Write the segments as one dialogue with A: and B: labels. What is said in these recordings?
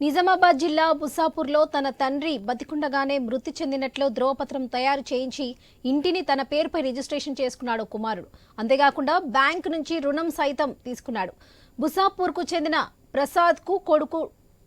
A: నిజామాబాద్ జిల్లా బుసాపూర్లో తన తండ్రి బతికుండగానే మృతి చెందినట్లు ధ్రువపత్రం తయారు చేయించి ఇంటిని తన పేరుపై రిజిస్ట్రేషన్ చేసుకున్నాడు కుమారుడు. అంతేకాకుండా బ్యాంక్ నుంచి రుణం సైతం తీసుకున్నాడు. బుసాపూర్కు చెందిన ప్రసాద్కు కొడుకు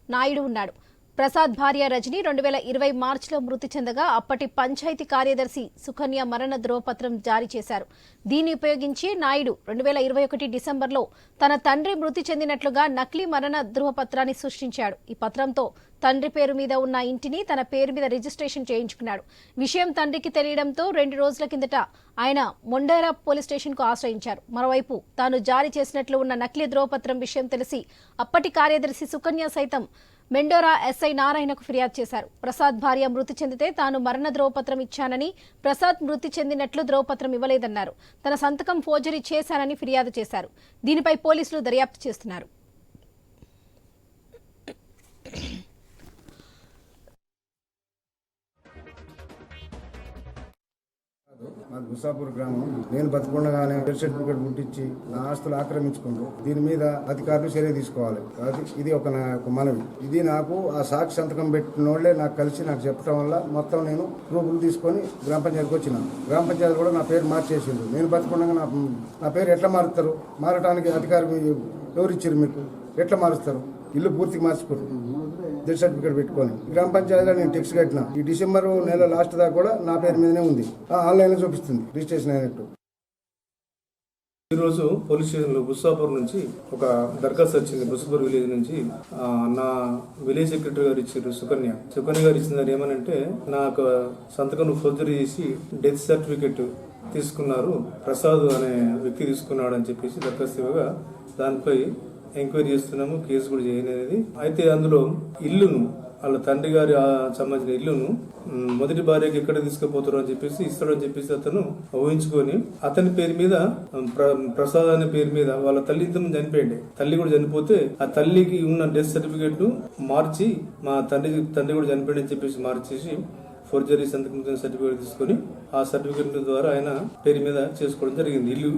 A: నాయుడు ఉన్నాడు. ప్రసాద్ భార్య రజని రెండు వేల ఇరవై మార్చిలో మృతి చెందగా అప్పటి పంచాయతీ కార్యదర్శి సుకన్య మరణ ధ్రువపత్రం జారీ చేశారు. దీన్ని ఉపయోగించి నాయుడు రెండు వేల ఇరవై ఒకటి డిసెంబర్లో తన తండ్రి మృతి చెందినట్లుగా నకిలీ మరణ ధ్రువపత్రాన్ని సృష్టించాడు. ఈ పత్రంతో తండ్రి పేరు మీద ఉన్న ఇంటిని తన పేరు మీద రిజిస్ట్రేషన్ చేయించుకున్నాడు. విషయం తండ్రికి తెలియడంతో రెండు రోజుల కిందట ఆయన మొండేరా పోలీస్ స్టేషన్కు ఆశ్రయించారు. మరోవైపు తాను జారీ చేసినట్లు ఉన్న నకిలీ ధ్రువపత్రం విషయం తెలిసి అప్పటి కార్యదర్శి సుకన్య సైతం మెండోరా ఎస్ఐ నారాయణకు ఫిర్యాదు చేశారు. ప్రసాద్ భార్య మృతి చెందితే తాను మరణ ధ్రువపత్రం ఇచ్చానని ప్రసాద్ మృతి చెందినట్లు ధ్రువపత్రం ఇవ్వలేదన్నారు. తన సంతకం ఫోర్జరీ చేశానని ఫిర్యాదు చేశారు. దీనిపై పోలీసులు దర్యాప్తు చేస్తున్నారు.
B: మాది ముసాపూర్ గ్రామం. నేను బతుకుండగానే డెత్ సర్టిఫికేట్ పుట్టించి నా ఆస్తులు ఆక్రమించుకుంటూ దీని మీద అధికారులు చర్య తీసుకోవాలి. అది ఇది ఒక నా ఒక మనవి. ఇది నాకు ఆ సాక్షి సంతకం పెట్టిన వాళ్ళే నాకు కలిసి నాకు చెప్పడం వల్ల మొత్తం నేను ప్రూఫ్లు తీసుకొని గ్రామ పంచాయతీకి వచ్చిన గ్రామ పంచాయతీ కూడా నా పేరు మార్చేసిండు నేను బతుకుండగా నా నా పేరు ఎట్లా మారుతారు? మారటానికి అధికారులు ఎవరు ఇచ్చారు మీకు? ఎట్లా మారుస్తారు? ఇల్లు పూర్తిగా మార్చుకోరు. డెత్ సర్టిఫికేట్ పెట్టుకొని. గ్రామ పంచాయతీలో నేను టెక్స్ కట్టిన. ఈ డిసెంబర్ నెల లాస్ట్ దాకా కూడా నా పేరు మీదనే ఉంది. ఆన్లైన్లో చూపిస్తుంది. రిజిస్ట్రేషన్ అయినట్టు.
C: ఈరోజు పోలీస్ స్టేషన్లో బుస్సాపూర్ నుంచి ఒక దరఖాస్తు వచ్చింది. బుస్సాపూర్ విలేజ్ నుంచి. నా విలేజ్ సెక్రటరీ గారు ఇచ్చారు సుకన్య. సుకన్య గారు ఇచ్చిన దాని ఏమనంటే నాకు సంతకం ఫోర్జరీ చేసి డెత్ సర్టిఫికెట్ తీసుకున్నారు. ప్రసాద్ అనే వ్యక్తి తీసుకున్నాడు అని చెప్పేసి దరఖాస్తు ఇవ్వగా దానిపై ఎంక్వైరీ చేస్తున్నాము కేసు కూడా చేయనేది అయితే అందులో ఇల్లును వాళ్ళ తండ్రి గారి ఆ సంబంధించిన ఇల్లును మొదటి భార్యకి ఎక్కడ తీసుకుపోతారు అని చెప్పేసి ఇస్తాడని చెప్పేసి అతను ఊహించుకొని అతని పేరు మీద ప్ర- ప్రసాద్ అనే పేరు మీద వాళ్ళ తల్లి ఇంతకు చనిపోయింది. తల్లి కూడా చనిపోతే ఆ తల్లికి ఉన్న డెత్ సర్టిఫికేట్ను మార్చి మా తండ్రి తండ్రి కూడా చనిపోయింది అని చెప్పేసి మార్చేసి ఫోర్జరీ సంతకం సర్టిఫికేట్ తీసుకొని ఆ సర్టిఫికేట్ ద్వారా ఆయన పేరు మీద చేసుకోవడం జరిగింది. ఇల్లు